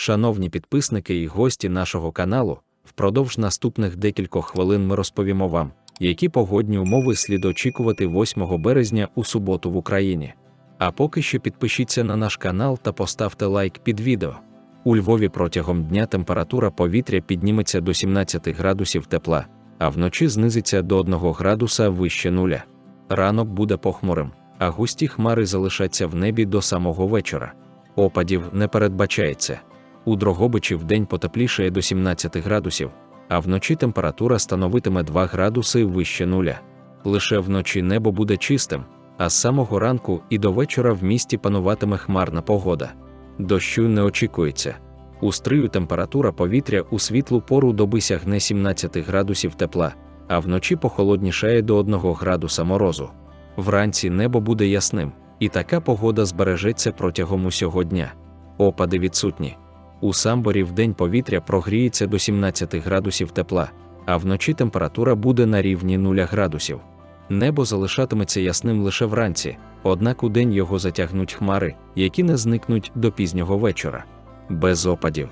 Шановні підписники і гості нашого каналу, впродовж наступних декількох хвилин ми розповімо вам, які погодні умови слід очікувати 8 березня у суботу в Україні. А поки що підпишіться на наш канал та поставте лайк під відео. У Львові протягом дня температура повітря підніметься до 17 градусів тепла, а вночі знизиться до 1 градуса вище нуля. Ранок буде похмурим, а густі хмари залишаться в небі до самого вечора. Опадів не передбачається. У Дрогобичі вдень потеплішає до 17 градусів, а вночі температура становитиме 2 градуси вище нуля. Лише вночі небо буде чистим, а з самого ранку і до вечора в місті пануватиме хмарна погода. Дощу не очікується. У стрию температура повітря у світлу пору доби сягне 17 градусів тепла, а вночі похолоднішає до 1 градуса морозу. Вранці небо буде ясним, і така погода збережеться протягом усього дня. Опади відсутні. У самборі вдень повітря прогріється до 17 градусів тепла, а вночі температура буде на рівні 0 градусів. Небо залишатиметься ясним лише вранці, однак у день його затягнуть хмари, які не зникнуть до пізнього вечора. Без опадів.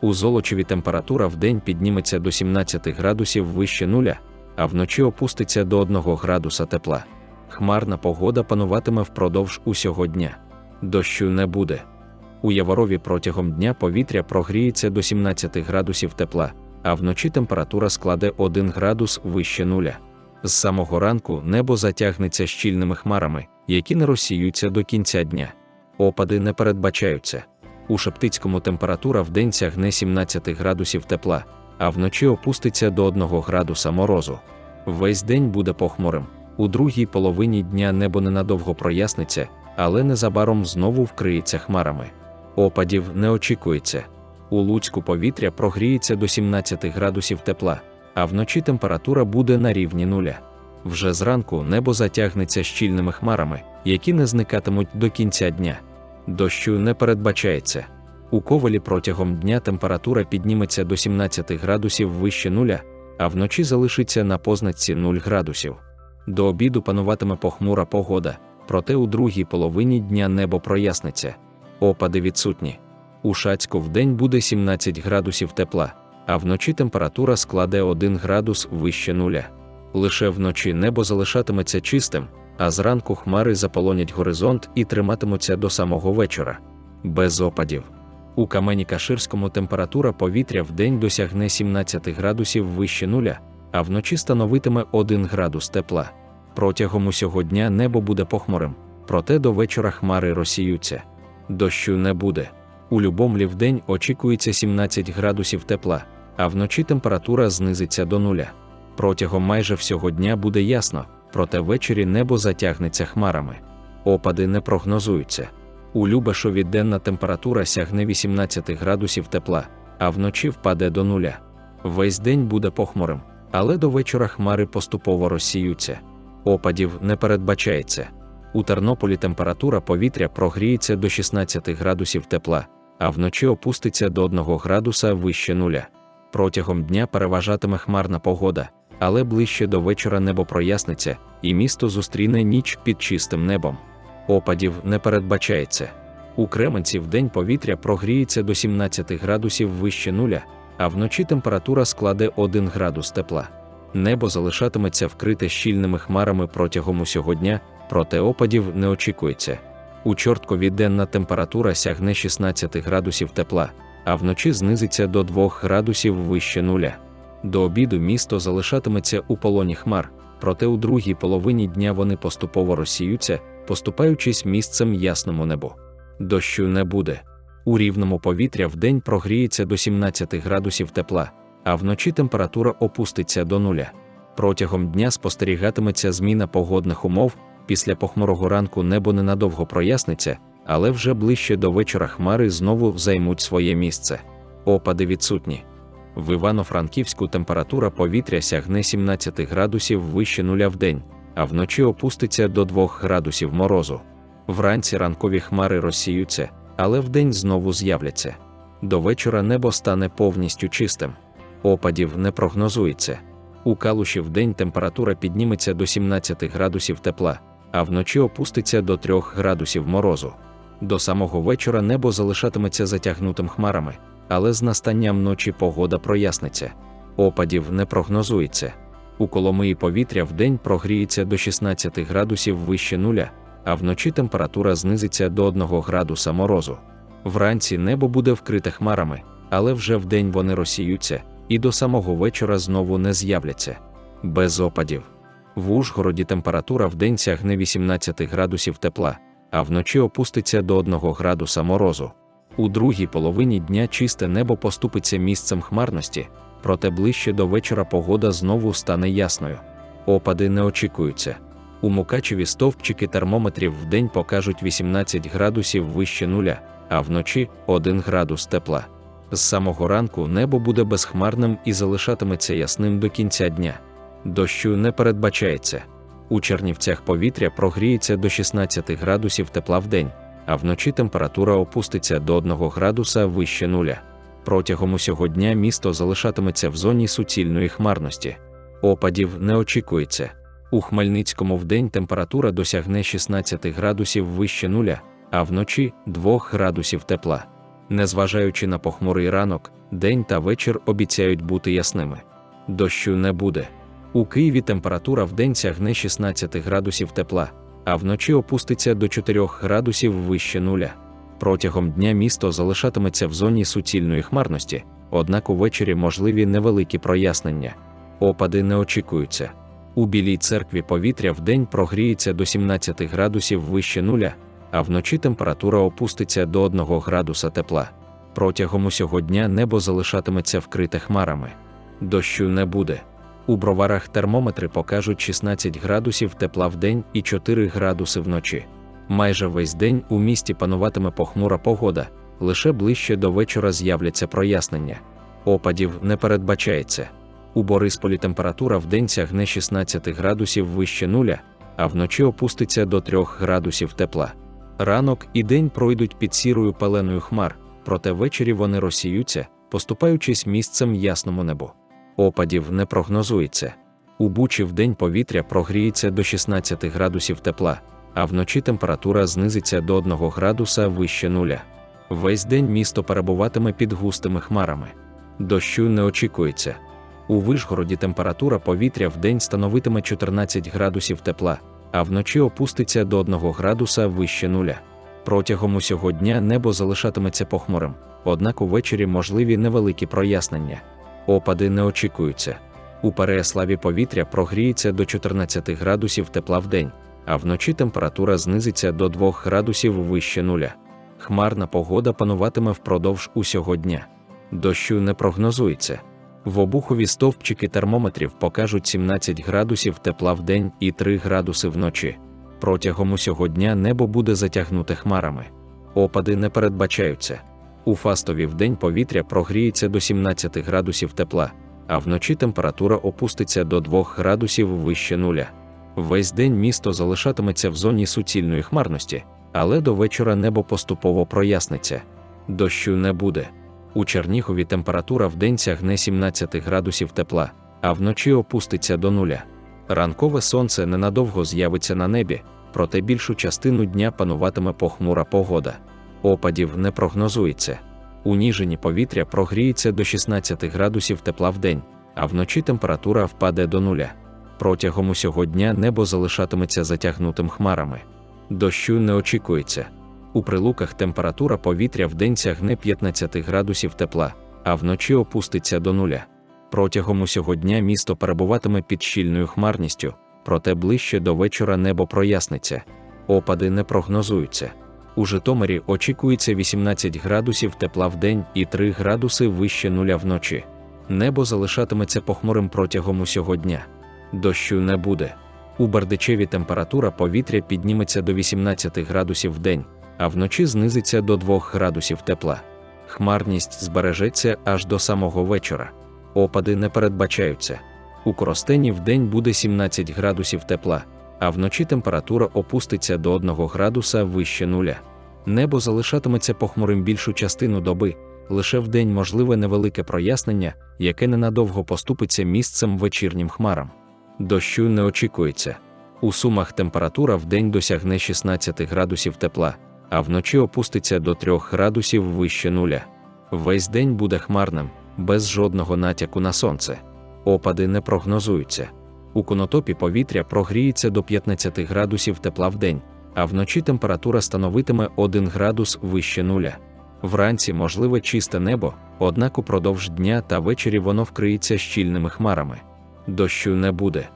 У Золочеві температура вдень підніметься до 17 градусів вище нуля, а вночі опуститься до 1 градуса тепла. Хмарна погода пануватиме впродовж усього дня. Дощу не буде. У Яворові протягом дня повітря прогріється до 17 градусів тепла, а вночі температура складе 1 градус вище нуля. З самого ранку небо затягнеться щільними хмарами, які не розсіються до кінця дня. Опади не передбачаються. У Шептицькому температура вдень сягне 17 градусів тепла, а вночі опуститься до 1 градуса морозу. Весь день буде похмурим. У другій половині дня небо ненадовго проясниться, але незабаром знову вкриється хмарами. Опадів не очікується. У Луцьку повітря прогріється до 17 градусів тепла, а вночі температура буде на рівні нуля. Вже зранку небо затягнеться щільними хмарами, які не зникатимуть до кінця дня. Дощу не передбачається. У ковалі протягом дня температура підніметься до 17 градусів вище нуля, а вночі залишиться на позначці 0 градусів. До обіду пануватиме похмура погода, проте у другій половині дня небо проясниться. Опади відсутні. У Шацьку вдень буде 17 градусів тепла, а вночі температура складе 1 градус вище нуля. Лише вночі небо залишатиметься чистим, а зранку хмари заполонять горизонт і триматимуться до самого вечора. Без опадів. У камені Каширському температура повітря вдень досягне 17 градусів вище нуля, а вночі становитиме 1 градус тепла. Протягом усього дня небо буде похмурим, проте до вечора хмари розсіються. Дощу не буде. У Любомлі вдень очікується 17 градусів тепла, а вночі температура знизиться до нуля. Протягом майже всього дня буде ясно, проте ввечері небо затягнеться хмарами. Опади не прогнозуються. У Любашові денна температура сягне 18 градусів тепла, а вночі впаде до нуля. Весь день буде похмурим, але до вечора хмари поступово розсіються. Опадів не передбачається. У Тернополі температура повітря прогріється до 16 градусів тепла, а вночі опуститься до 1 градуса вище нуля. Протягом дня переважатиме хмарна погода, але ближче до вечора небо проясниться, і місто зустріне ніч під чистим небом. Опадів не передбачається. У Кременці вдень повітря прогріється до 17 градусів вище нуля, а вночі температура складе 1 градус тепла. Небо залишатиметься вкрите щільними хмарами протягом усього дня, проте опадів не очікується. У Чорткові денна температура сягне 16 градусів тепла, а вночі знизиться до 2 градусів вище нуля. До обіду місто залишатиметься у полоні хмар, проте у другій половині дня вони поступово розсіються, поступаючись місцем ясному небу. Дощу не буде. У рівному повітря вдень прогріється до 17 градусів тепла, а вночі температура опуститься до нуля. Протягом дня спостерігатиметься зміна погодних умов, після похмурого ранку небо ненадовго проясниться, але вже ближче до вечора хмари знову займуть своє місце. Опади відсутні. В Івано-Франківську температура повітря сягне 17 градусів вище нуля в день, а вночі опуститься до 2 градусів морозу. Вранці ранкові хмари розсіються, але вдень знову з'являться. До вечора небо стане повністю чистим. Опадів не прогнозується. У Калуші вдень температура підніметься до 17 градусів тепла, а вночі опуститься до 3 градусів морозу. До самого вечора небо залишатиметься затягнутим хмарами, але з настанням ночі погода проясниться. Опадів не прогнозується. У Коломиї повітря вдень прогріється до 16 градусів вище нуля, а вночі температура знизиться до 1 градуса морозу. Вранці небо буде вкрите хмарами, але вже вдень вони розсіються і до самого вечора знову не з'являться. Без опадів. В Ужгороді температура вдень сягне 18 градусів тепла, а вночі опуститься до 1 градуса морозу. У другій половині дня чисте небо поступиться місцем хмарності, проте ближче до вечора погода знову стане ясною. Опади не очікуються. У Мукачеві стовпчики термометрів вдень покажуть 18 градусів вище нуля, а вночі 1 градус тепла. З самого ранку небо буде безхмарним і залишатиметься ясним до кінця дня. Дощу не передбачається. У Чернівцях повітря прогріється до 16 градусів тепла в день, а вночі температура опуститься до 1 градуса вище нуля. Протягом усього дня місто залишатиметься в зоні суцільної хмарності. Опадів не очікується. У Хмельницькому вдень температура досягне 16 градусів вище нуля, а вночі 2 градусів тепла. Незважаючи на похмурий ранок, день та вечір обіцяють бути ясними. Дощу не буде. У Києві температура вдень сягне 16 градусів тепла, а вночі опуститься до 4 градусів вище нуля. Протягом дня місто залишатиметься в зоні суцільної хмарності, однак увечері можливі невеликі прояснення. Опади не очікуються. У Білій церкві повітря вдень прогріється до 17 градусів вище нуля, а вночі температура опуститься до 1 градуса тепла. Протягом усього дня небо залишатиметься вкрите хмарами. Дощу не буде. У броварах термометри покажуть 16 градусів тепла в день і 4 градуси вночі. Майже весь день у місті пануватиме похмура погода, лише ближче до вечора з'являться прояснення. Опадів не передбачається. У Борисполі температура в день сягне 16 градусів вище нуля, а вночі опуститься до 3 градусів тепла. Ранок і день пройдуть під сірою пеленою хмар, проте ввечері вони розсіються, поступаючись місцем ясному небу. Опадів не прогнозується. У Бучі в день повітря прогріється до 16 градусів тепла, а вночі температура знизиться до 1 градуса вище нуля. Весь день місто перебуватиме під густими хмарами. Дощу не очікується. У Вишгороді температура повітря в день становитиме 14 градусів тепла, а вночі опуститься до 1 градуса вище нуля. Протягом усього дня небо залишатиметься похмурим, однак увечері можливі невеликі прояснення. Опади не очікуються. У Переяславі повітря прогріється до 14 градусів тепла в день, а вночі температура знизиться до 2 градусів вище нуля. Хмарна погода пануватиме впродовж усього дня. Дощу не прогнозується. В обухові стовпчики термометрів покажуть 17 градусів тепла в день і 3 градуси вночі. Протягом усього дня небо буде затягнуте хмарами. Опади не передбачаються. У Фастові вдень повітря прогріється до 17 градусів тепла, а вночі температура опуститься до 2 градусів вище нуля. Весь день місто залишатиметься в зоні суцільної хмарності, але до вечора небо поступово проясниться. Дощу не буде. У Чернігові температура вдень сягне 17 градусів тепла, а вночі опуститься до нуля. Ранкове сонце ненадовго з'явиться на небі, проте більшу частину дня пануватиме похмура погода. Опадів не прогнозується. У Ніжині повітря прогріється до 16 градусів тепла в день, а вночі температура впаде до нуля. Протягом усього дня небо залишатиметься затягнутим хмарами. Дощу не очікується. У прилуках температура повітря в день сягне 15 градусів тепла, а вночі опуститься до нуля. Протягом усього дня місто перебуватиме під щільною хмарністю, проте ближче до вечора небо проясниться. Опади не прогнозуються. У Житомирі очікується 18 градусів тепла в день і 3 градуси вище нуля вночі. Небо залишатиметься похмурим протягом усього дня. Дощу не буде. У Бардичеві температура повітря підніметься до 18 градусів в день, а вночі знизиться до 2 градусів тепла. Хмарність збережеться аж до самого вечора. Опади не передбачаються. У Коростені в день буде 17 градусів тепла, а вночі температура опуститься до 1 градуса вище нуля. Небо залишатиметься похмурим більшу частину доби, лише вдень можливе невелике прояснення, яке ненадовго поступиться місцем вечірнім хмарам. Дощу не очікується. У сумах температура в день досягне 16 градусів тепла, а вночі опуститься до 3 градусів вище нуля. Весь день буде хмарним, без жодного натяку на сонце. Опади не прогнозуються. У конотопі повітря прогріється до 15 градусів тепла в день, а вночі температура становитиме 1 градус вище нуля. Вранці можливе чисте небо, однак упродовж дня та ввечері воно вкриється щільними хмарами. Дощу не буде.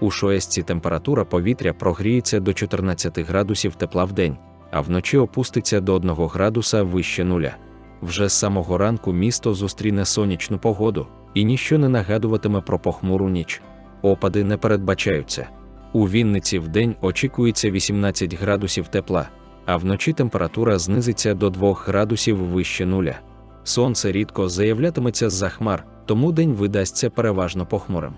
У Шоєсці температура повітря прогріється до 14 градусів тепла в день, а вночі опуститься до 1 градуса вище нуля. Вже з самого ранку місто зустріне сонячну погоду, і ніщо не нагадуватиме про похмуру ніч. Опади не передбачаються. У Вінниці в день очікується 18 градусів тепла, а вночі температура знизиться до 2 градусів вище нуля. Сонце рідко заявлятиметься з-за хмар, тому день видасться переважно похмурим.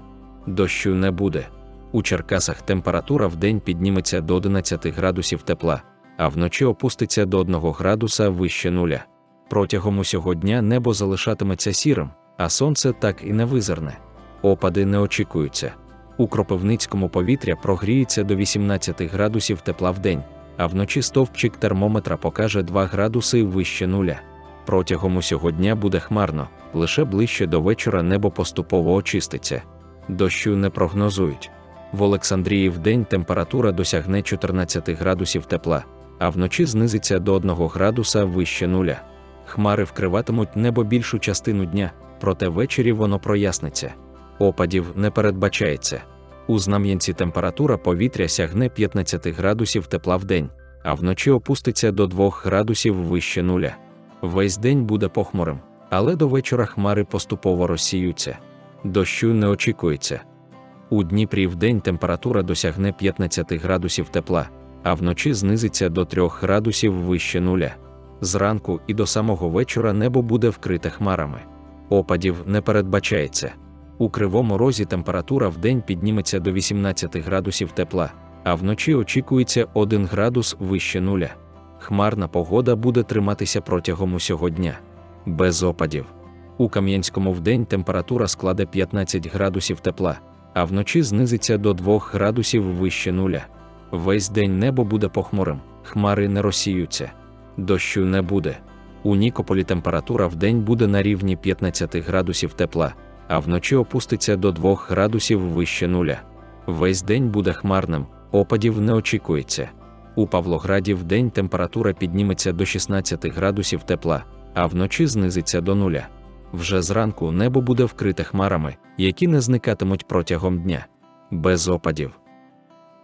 Дощу не буде. У Черкасах температура в день підніметься до 11 градусів тепла, а вночі опуститься до 1 градуса вище нуля. Протягом усього дня небо залишатиметься сірим, а сонце так і не визирне. Опади не очікуються. У Кропивницькому повітря прогріється до 18 градусів тепла в день, а вночі стовпчик термометра покаже 2 градуси вище нуля. Протягом усього дня буде хмарно, лише ближче до вечора небо поступово очиститься. Дощу не прогнозують. В Олександрії в день температура досягне 14 градусів тепла, а вночі знизиться до 1 градуса вище нуля. Хмари вкриватимуть небо більшу частину дня, проте ввечері воно проясниться. Опадів не передбачається. У Знам'янці температура повітря сягне 15 градусів тепла в день, а вночі опуститься до 2 градусів вище нуля. Весь день буде похмурим, але до вечора хмари поступово розсіються. Дощу не очікується. У Дніпрі в день температура досягне 15 градусів тепла, а вночі знизиться до 3 градусів вище нуля. Зранку і до самого вечора небо буде вкрите хмарами. Опадів не передбачається. У кривому розі температура в день підніметься до 18 градусів тепла, а вночі очікується 1 градус вище нуля. Хмарна погода буде триматися протягом усього дня. Без опадів. У Кам'янському вдень температура складе 15 градусів тепла, а вночі знизиться до 2 градусів вище нуля. Весь день небо буде похмурим, хмари не розсіються. Дощу не буде. У Нікополі температура в день буде на рівні 15 градусів тепла, а вночі опуститься до 2 градусів вище нуля. Весь день буде хмарним, опадів не очікується. У Павлограді в день температура підніметься до 16 градусів тепла, а вночі знизиться до нуля. Вже зранку небо буде вкрите хмарами, які не зникатимуть протягом дня. Без опадів.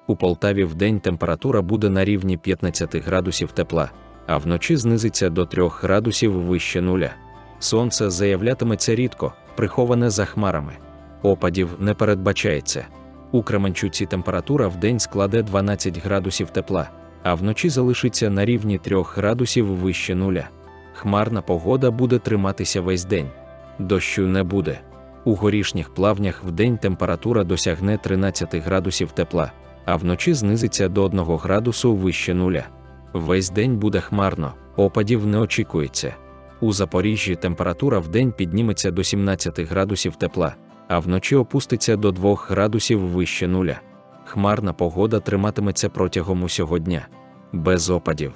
У Полтаві в день температура буде на рівні 15 градусів тепла, а вночі знизиться до 3 градусів вище нуля. Сонце заявлятиметься рідко, приховане за хмарами. Опадів не передбачається. У Кременчуці температура в день складе 12 градусів тепла, а вночі залишиться на рівні 3 градусів вище нуля. Хмарна погода буде триматися весь день. Дощу не буде. У горішніх плавнях в день температура досягне 13 градусів тепла, а вночі знизиться до 1 градусу вище нуля. Весь день буде хмарно, опадів не очікується. У Запоріжжі температура в день підніметься до 17 градусів тепла, а вночі опуститься до 2 градусів вище нуля. Хмарна погода триматиметься протягом усього дня. Без опадів.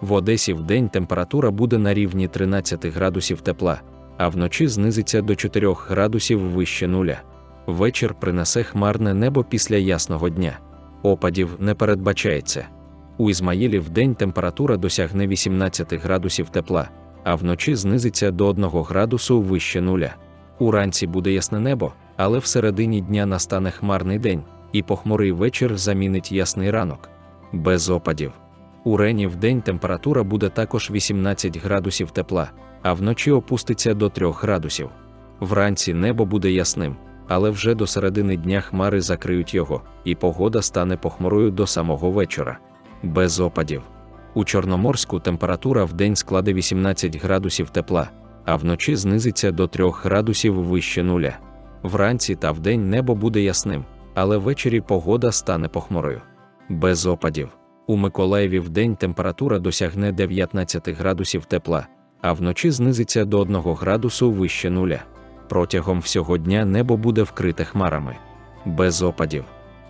В Одесі в день температура буде на рівні 13 градусів тепла, а вночі знизиться до 4 градусів вище нуля. Вечір принесе хмарне небо після ясного дня. Опадів не передбачається. У Ізмаїлі в день температура досягне 18 градусів тепла, а вночі знизиться до 1 градусу вище нуля. Уранці буде ясне небо, але всередині дня настане хмарний день, і похмурий вечір замінить ясний ранок. Без опадів. У Рені в день температура буде також 18 градусів тепла, а вночі опуститься до 3 градусів. Вранці небо буде ясним, але вже до середини дня хмари закриють його, і погода стане похмурою до самого вечора. Без опадів. У Чорноморську температура в день складе 18 градусів тепла, а вночі знизиться до 3 градусів вище нуля. Вранці та вдень небо буде ясним, але ввечері погода стане похмурою. Без опадів. У Миколаєві в день температура досягне 19 градусів тепла, а вночі знизиться до 1 градусу вище нуля. Протягом всього дня небо буде вкрите хмарами. Без опадів.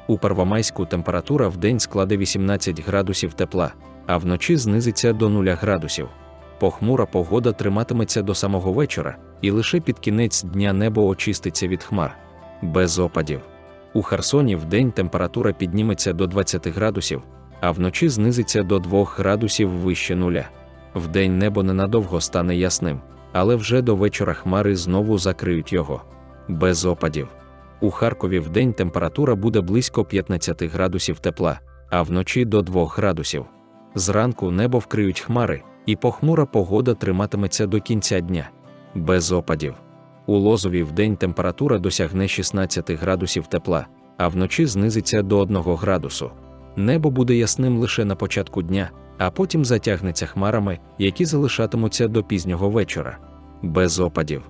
У Первомайську температура в день складе 18 градусів тепла, а вночі знизиться до 0 градусів. Похмура погода триматиметься до самого вечора, і лише під кінець дня небо очиститься від хмар. Без опадів. У Херсоні вдень температура підніметься до 20 градусів, а вночі знизиться до 2 градусів вище нуля. Вдень небо ненадовго стане ясним, але вже до вечора хмари знову закриють його. Без опадів. У Харкові вдень температура буде близько 15 градусів тепла, а вночі до 2 градусів. Зранку небо вкриють хмари, і похмура погода триматиметься до кінця дня. Без опадів. У Лозові вдень температура досягне 16 градусів тепла, а вночі знизиться до 1 градусу. Небо буде ясним лише на початку дня, а потім затягнеться хмарами, які залишатимуться до пізнього вечора. Без опадів.